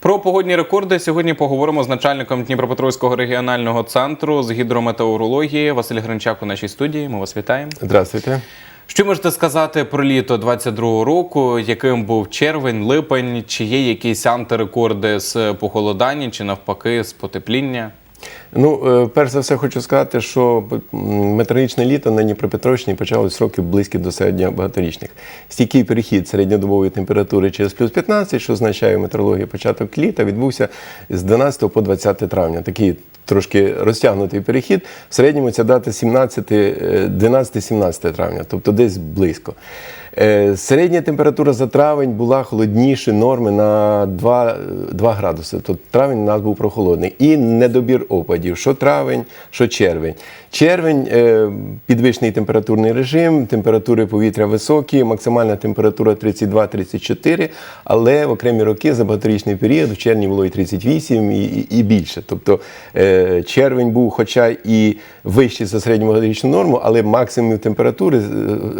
Про погодні рекорди сьогодні поговоримо з начальником Дніпропетровського регіонального центру з гідрометеорології Василь Гринчак у нашій студії. Ми вас вітаємо. Здравствуйте. Що можете сказати про літо 22-го року? Яким був червень, липень? Чи є якісь антирекорди з похолодання, чи навпаки з потепління? Ну, е, перш за все, хочу сказати, що м, літо на Дніпропетровщині почалось роки близькі до середньо багаторічних. Стійкий перехід середньодобової температури через плюс 15, що означає в метеорології початок літа, відбувся з 12 по 20 травня. Такий трошки розтягнутий перехід. В середньому ця дата 17, е, 12-17 травня, тобто десь близько. Е, Середня температура за травень була холодніше норми на 2, 2 градуси. Тобто травень у нас був прохолодний. І недобір опадів, що травень, що червень. Червень е, підвищений температурний режим, температури повітря високі, максимальна температура 32-34, але в окремі роки за багаторічний період в червні було і 38 і, і, більше. Тобто е, червень був, хоча і вищий за середньобагаторічну норму, але максимум температури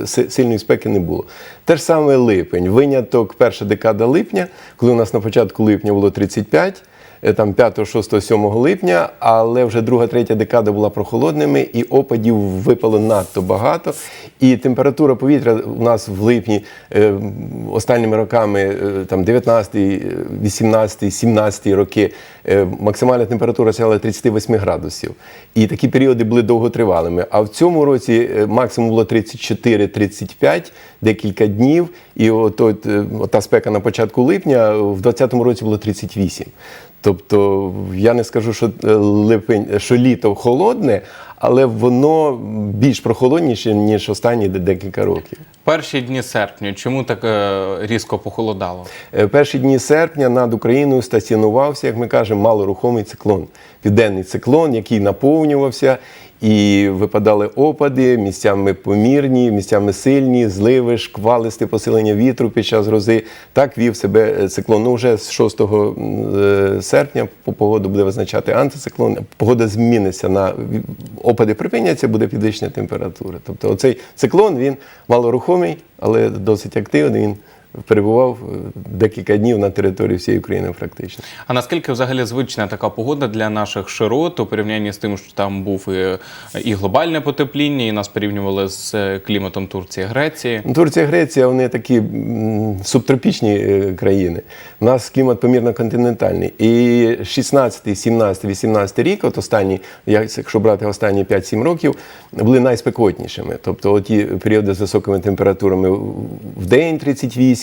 сильної спеки не було. Те ж саме липень. Виняток перша декада липня, коли у нас на початку липня було 35. Е, Там 5, 6, 7 липня, але вже друга, третя декада була прохолодними, і опадів випало надто багато. І температура повітря у нас в липні е, останніми роками, е, там 19, е, 18, 17 роки, максимальна температура сягала 38 градусів. І такі періоди були довготривалими. А в цьому році максимум було 34-35, декілька днів. І от, от, е, та спека на початку липня в 2020 році було 38. Тобто я не скажу, що е, липень, що літо холодне, але воно більш прохолодніше, ніж останні декілька років. Перші дні серпня. Чому так е, різко похолодало? Е, Перші дні серпня над Україною стаціонувався, як ми кажемо, малорухомий циклон, південний циклон, який наповнювався, і випадали опади, місцями помірні, місцями сильні, зливи, шквалисте посилення вітру під час грози. Так вів себе е, циклон. Ну, вже з 6 е, серпня по погоду буде визначати антициклон. Погода зміниться на опади припиняться, буде підвищення температури. Тобто, оцей циклон він малорухомий, але досить активний. Він перебував е, декілька днів на території всієї України практично. А наскільки взагалі звична така погода для наших широт у порівнянні з тим, що там був і, і глобальне потепління, і нас порівнювали з е, кліматом Турції, Греції? Ну, Турція, Греція, вони такі субтропічні е, країни. У нас клімат помірно континентальний. І 16, 17, 18 рік, от останні, як- якщо брати останні 5-7 років, були найспекотнішими. Тобто ті періоди з високими температурами в день 38,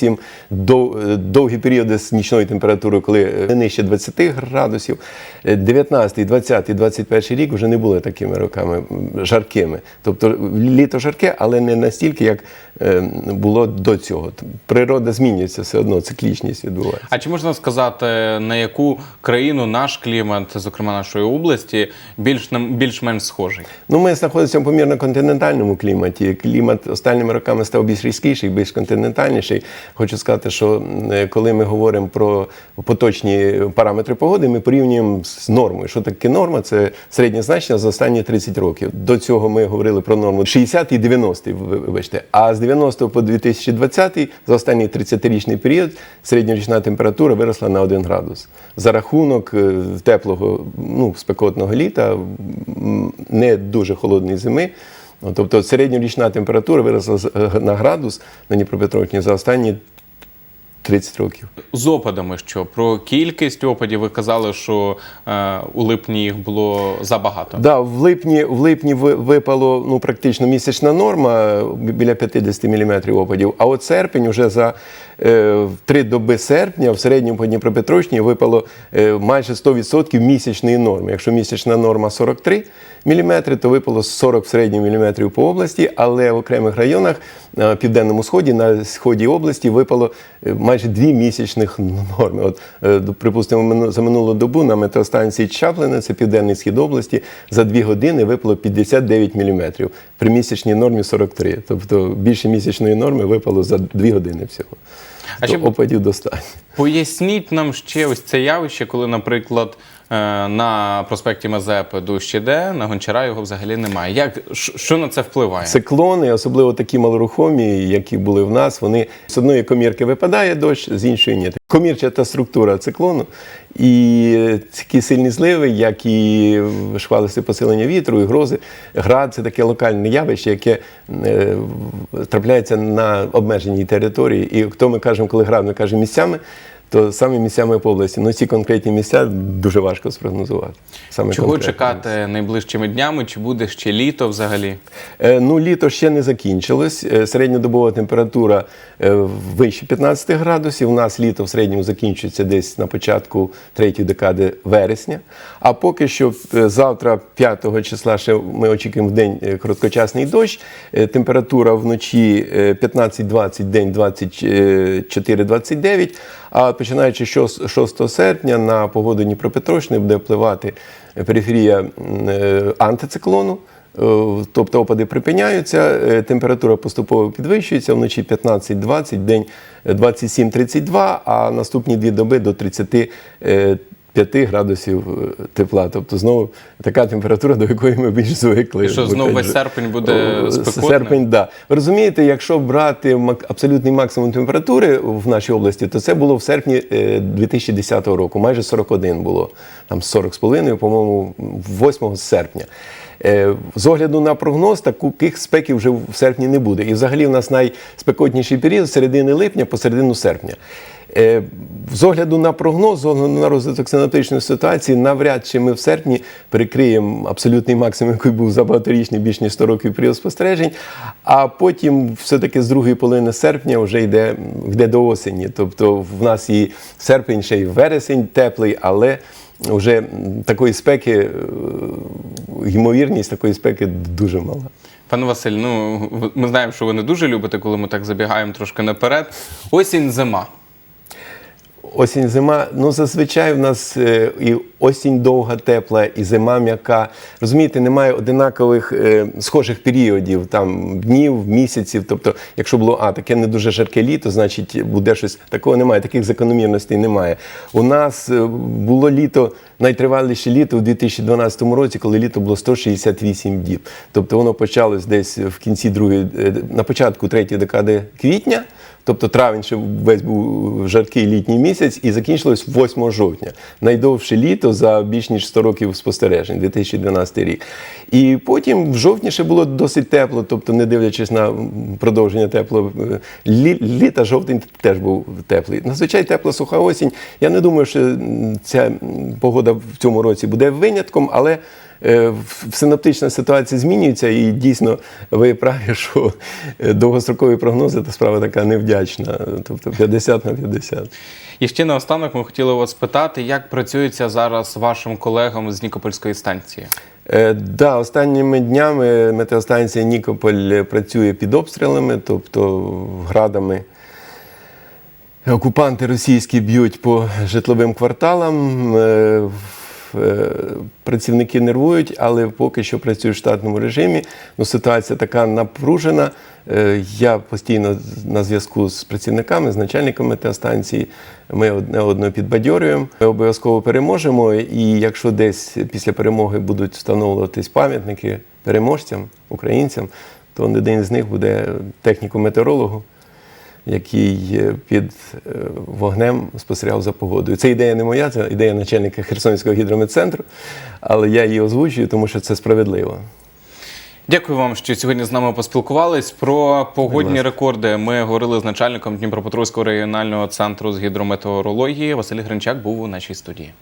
дов- е, довгі періоди з нічною температурою, коли е, нижче 20 градусів. Е, 19, 20, 21 рік вже не були такими роками жаркими. Тобто літо жарке, але не настільки, як е, було до цього. Природа змінюється все одно, циклічність відбувається. А чи можна сказати, на яку країну наш клімат, зокрема нашої області, більш більш-менш схожий? Ну, ми знаходимося в помірно континентальному кліматі. Клімат останніми роками став більш різкіший, більш континентальніший. Хочу сказати, що коли ми говоримо про поточні параметри погоди, ми порівнюємо з нормою. Що таке норма? Це середнє значення за останні 30 років. До цього ми говорили про норму 60 і 90, вибачте. А з 90 по 2020 за останній 30-річний період середньорічна температура виросла на 1 градус. За рахунок е, теплого, ну, спекотного літа, не дуже холодної зими. Ну, Тобто середньорічна температура виросла е, на градус на Дніпропетровщині за останні 30 років. З опадами що? Про кількість опадів ви казали, що е, у липні їх було забагато. Да, в липні, в липні випало ну, практично місячна норма е, біля 50 мм опадів. А от серпень вже за е, три доби серпня в середньому по Дніпропетровщині випало е, майже 100% місячної норми. Якщо місячна норма 43 мм, то випало 40 в середньому міліметрів по області, але в окремих районах на південному сході, на сході області випало е, майже дві місячних норми. От, е, припустимо, за минулу добу на метеостанції Чаплина, це південний схід області, за дві години випало 59 мм при місячній нормі 43. Тобто більше місячної норми випало за дві години всього. А ще опадів достатньо. Поясніть нам ще ось це явище, коли, наприклад, е, на проспекті Мазепи дощ іде, на гончара його взагалі немає. Як що на це впливає? Циклони, особливо такі малорухомі, які були в нас, вони з одної комірки випадає дощ, з іншої ні. Комірчата структура циклону і такі сильні зливи, як і шквалисте посилення вітру, і грози. Град це таке локальне явище, яке е, трапляється на обмеженій території. І хто ми кажемо, коли град, ми кажемо місцями. То саме місцями по області. Ну ці конкретні місця дуже важко спрогнозувати. Саме Чого конкретні. чекати найближчими днями? Чи буде ще літо взагалі? Е, Ну, літо ще не закінчилось. Е, Середньодобова температура е, вище 15 градусів. У нас літо в середньому закінчується десь на початку третьої декади вересня. А поки що е, завтра, 5 числа, ще ми очікуємо в день е, короткочасний дощ. Е, Температура вночі е, 15-20, день 24-29. А починаючи з 6 серпня на погоду Дніпропетровщини буде впливати периферія е, антициклону. Е, Тобто опади припиняються, е, температура поступово підвищується, вночі 15-20, день 27-32, а наступні дві доби до 35 градусів е, тепла. Тобто знову така температура, до якої ми більш звикли. І що знову весь серпень буде о, спекотним? Серпень, да. Ви розумієте, якщо брати мак- абсолютний максимум температури в нашій області, то це було в серпні е, 2010 року, майже 41 було, там 40,5, по-моєму, 8 серпня. Е, З огляду на прогноз, таких спеків вже в серпні не буде. І взагалі в нас найспекотніший період з середини липня по середину серпня. Е, З огляду на прогноз, з огляду на розвиток синаптичної ситуації, навряд чи ми в серпні перекриємо абсолютний максимум, який був за багаторічний більш ніж 100 років період спостережень. А потім, все-таки з другої половини серпня вже йде, йде до осені. Тобто в нас і серпень, ще й вересень теплий, але вже такої спеки, е, ймовірність такої спеки дуже мала. Пане Василь, ну ми знаємо, що ви не дуже любите, коли ми так забігаємо трошки наперед. Осінь, зима. Осінь, зима. Ну зазвичай в нас е, і осінь довга, тепла, і зима м'яка. Розумієте, немає одинакових е, схожих періодів, там днів, місяців. Тобто, якщо було а таке не дуже жарке літо, значить буде щось такого. Немає, таких закономірностей немає. У нас е, було літо. Найтриваліше літо у 2012 році, коли літо було 168 діб. Тобто воно почалось десь в кінці другої, е, на початку третьої декади квітня, тобто травень ще весь був жаркий літній місяць, і закінчилось 8 жовтня. Найдовше літо за більш ніж 100 років спостережень, 2012 рік. І потім в жовтні ще було досить тепло, тобто, не дивлячись на продовження теплого е, лі, літа, жовтень теж був теплий. Назвичай тепла суха осінь. Я не думаю, що ця погода в цьому році буде винятком, але синаптична ситуація змінюється, і дійсно ви праві, що е, довгострокові прогнози це справа така невдячна, тобто 50 на 50. І ще наостанок ми хотіли вас спитати, як працюється зараз вашим колегам з Нікопольської станції? Е, да, останніми днями метеостанція Нікополь працює під обстрілами, тобто градами. Окупанти російські б'ють по житловим кварталам. Е, е, Працівники нервують, але поки що працюють в штатному режимі. Ну, ситуація така напружена. Е, Я постійно на зв'язку з працівниками, з начальником метеостанції. Ми одне одного підбадьорюємо. Ми обов'язково переможемо. І якщо десь після перемоги будуть встановлюватись пам'ятники переможцям, українцям, то один з них буде техніко-метеорологу який е, під е, вогнем спостерігав за погодою. Це ідея не моя, це ідея начальника Херсонського гідрометцентру, але я її озвучую, тому що це справедливо. Дякую вам, що сьогодні з нами поспілкувались. Про погодні рекорди ми говорили з начальником Дніпропетровського регіонального центру з гідрометеорології. Василь Гринчак був у нашій студії.